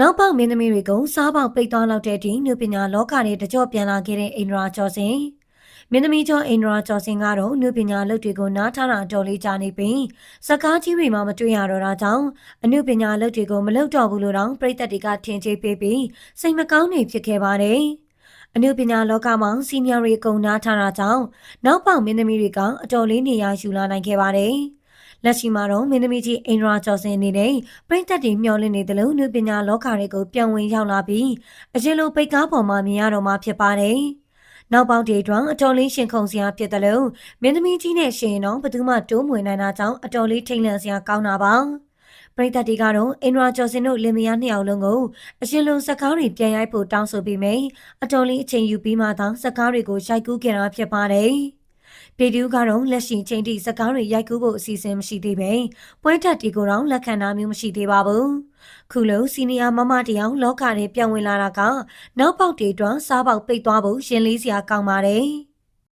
နောက်ပေါက်မင်းသမီးတွေကိုစားပေါက်ပိတ်သွားလောက်တဲ့အထိနုပညာလောကနဲ့တကြော့ပြန်လာခဲ့တဲ့အိန္ဒြာကျော်စင်မင်းသမီးကျော်အိန္ဒြာကျော်စင်ကတော့နုပညာလုပ်တွေကိုနားထားတာအတော်လေးကြာနေပြီးစကားကြီးတွေမှမတွေ့ရတော့တာကြောင့်အနုပညာလုပ်တွေကိုမလုပ်တော့ဘူးလို့တော့ပြည်သက်တွေကထင်ကြေးပေးပြီးစိတ်မကောင်းနေဖြစ်ခဲ့ပါတယ်အနုပညာလောကမှာစီနီယာတွေအကုန်နားထားတာကြောင့်နောက်ပေါက်မင်းသမီးတွေကအတော်လေးနေရာယူလာနိုင်ခဲ့ပါတယ် လက်ရှိမှာတော့မင်းသမီးကြီးအိန္ဒြာကျော်စင်အနေနဲ့ပြည်သက်တွေမျှော်လင့်နေတယ်လို့နုပညာလောကတွေကိုပြန်ဝင်ရောက်လာပြီးအရင်လိုပိတ်ကားပေါ်မှာမြင်ရတော့မှာဖြစ်ပါတယ်။နောက်ပေါက်တွေအတွင်းအတော်လေးရှင်ခုန်စရာဖြစ်တယ်လို့မင်းသမီးကြီးနဲ့ရှင်ရင်တော့ဘယ်သူမှတိုးမွေနိုင်တာကြောင့်အတော်လေးထိတ်လန့်စရာကောင်းတာပါ။ပရိသတ်တွေကတော့အင်ဒရာကျော်စင်တို့လင်မယားနှစ်ယောက်လုံးကိုအရှင်လုံးစကားတွေပြန်ရိုက်ဖို့တောင်းဆိုပြီးမယ်အတော်လေးအချိန်ယူပြီးမှသာစကားတွေကိုရိုက်ကူးကြတာဖြစ်ပါတယ်။ ပြည်သူကတော့လက်ရှိချိန်ထိစကားတွေရိုက်ကူးဖို့အစီအစဉ်မရှိသေးပဲပွဲတက်တီကိုတော့လက်ခံတာမျိုးမရှိသေးပါဘူး။ခုလိုစီနီယာမမတယောက်လောကထဲပြန်ဝင်လာတာကနောက်ပေါက်တွေအတွက်စားပေါက်ပိတ်သွားဖို့ရှင်လေးစရာကောင်းပါတယ်။